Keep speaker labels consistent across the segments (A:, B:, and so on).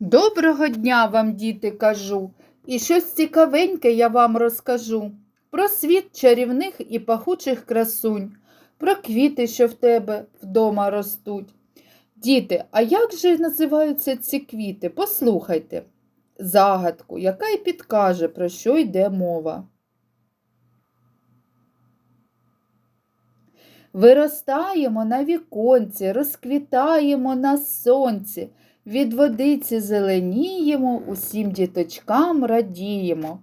A: Доброго дня вам, діти, кажу, і щось цікавеньке я вам розкажу. Про світ чарівних і пахучих красунь, про квіти, що в тебе вдома ростуть. Діти, а як же називаються ці квіти? Послухайте загадку, яка й підкаже, про що йде мова. Виростаємо на віконці, розквітаємо на сонці, від водиці зеленіємо, усім діточкам радіємо.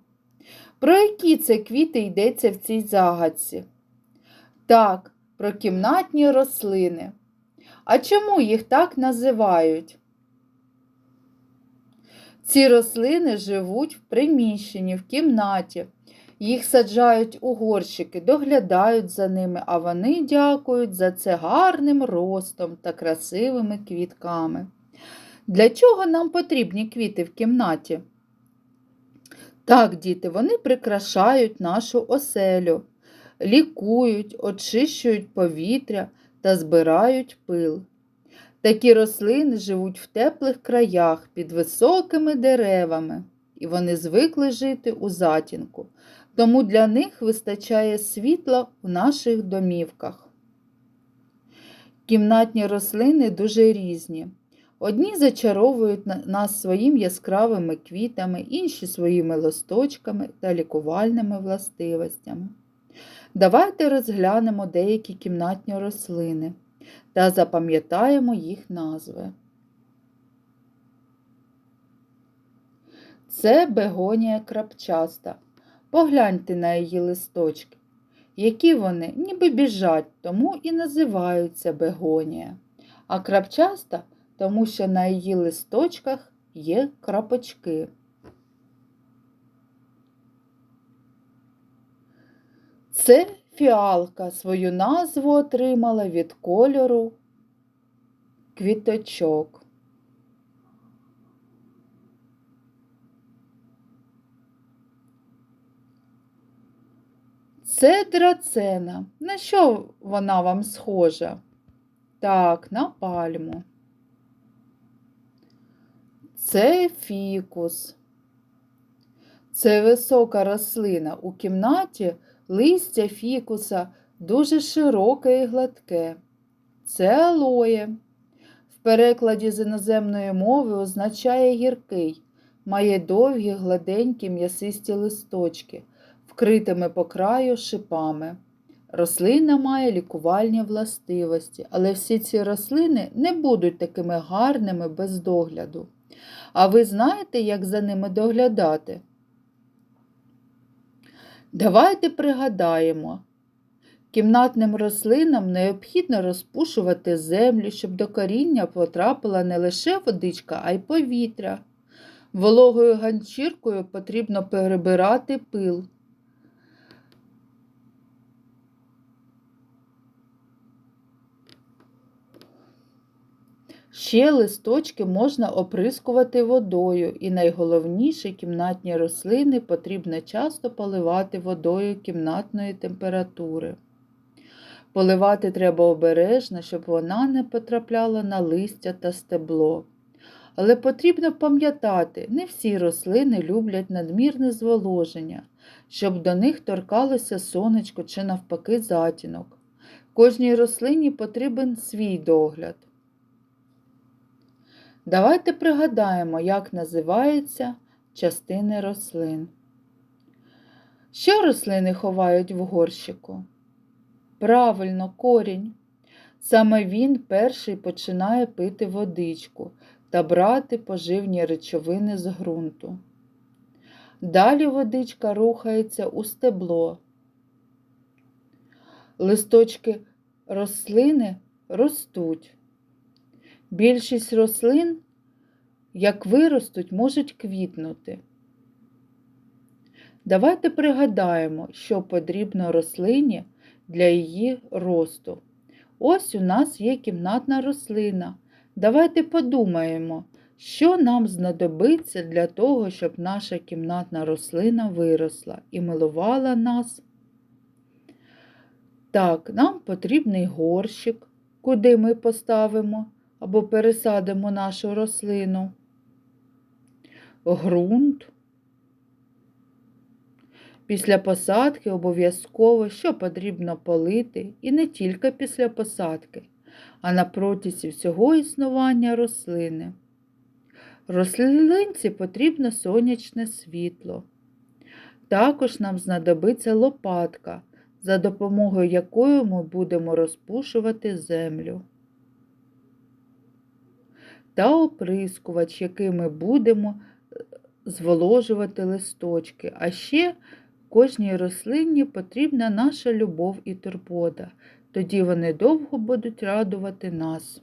A: Про які це квіти йдеться в цій загадці? Так, про кімнатні рослини. А чому їх так називають? Ці рослини живуть в приміщенні, в кімнаті. Їх саджають у горщики, доглядають за ними, а вони дякують за це гарним ростом та красивими квітками. Для чого нам потрібні квіти в кімнаті? Так, діти, вони прикрашають нашу оселю, лікують, очищують повітря та збирають пил. Такі рослини живуть в теплих краях під високими деревами, і вони звикли жити у затінку, тому для них вистачає світла в наших домівках. Кімнатні рослини дуже різні. Одні зачаровують нас своїм яскравими квітами, інші своїми листочками та лікувальними властивостями. Давайте розглянемо деякі кімнатні рослини та запам'ятаємо їх назви. Це бегонія крапчаста. Погляньте на її листочки. Які вони ніби біжать, тому і називаються бегонія. А крапчаста тому що на її листочках є крапочки. Це фіалка свою назву отримала від кольору квіточок. Це драцена. На що вона вам схожа? Так, на пальму. Це фікус. Це висока рослина. У кімнаті листя фікуса дуже широке і гладке. Це алоє. В перекладі з іноземної мови означає гіркий, має довгі, гладенькі м'ясисті листочки, вкритими по краю шипами. Рослина має лікувальні властивості, але всі ці рослини не будуть такими гарними без догляду. А ви знаєте, як за ними доглядати? Давайте пригадаємо, кімнатним рослинам необхідно розпушувати землю, щоб до коріння потрапила не лише водичка, а й повітря. Вологою ганчіркою потрібно перебирати пил. Ще листочки можна оприскувати водою, і найголовніше кімнатні рослини потрібно часто поливати водою кімнатної температури. Поливати треба обережно, щоб вона не потрапляла на листя та стебло. Але потрібно пам'ятати, не всі рослини люблять надмірне зволоження, щоб до них торкалося сонечко чи навпаки затінок. Кожній рослині потрібен свій догляд. Давайте пригадаємо, як називаються частини рослин. Що рослини ховають в горщику? Правильно, корінь. Саме він перший починає пити водичку та брати поживні речовини з ґрунту. Далі водичка рухається у стебло. Листочки рослини ростуть. Більшість рослин, як виростуть, можуть квітнути. Давайте пригадаємо, що потрібно рослині для її росту. Ось у нас є кімнатна рослина. Давайте подумаємо, що нам знадобиться для того, щоб наша кімнатна рослина виросла і милувала нас. Так, нам потрібний горщик, куди ми поставимо або пересадимо нашу рослину. ґрунт. Після посадки обов'язково, що потрібно полити, і не тільки після посадки, а на протязі всього існування рослини. Рослинці потрібно сонячне світло. Також нам знадобиться лопатка, за допомогою якої ми будемо розпушувати землю. Та оприскувач, який ми будемо е, зволожувати листочки. А ще кожній рослині потрібна наша любов і турбота. Тоді вони довго будуть радувати нас.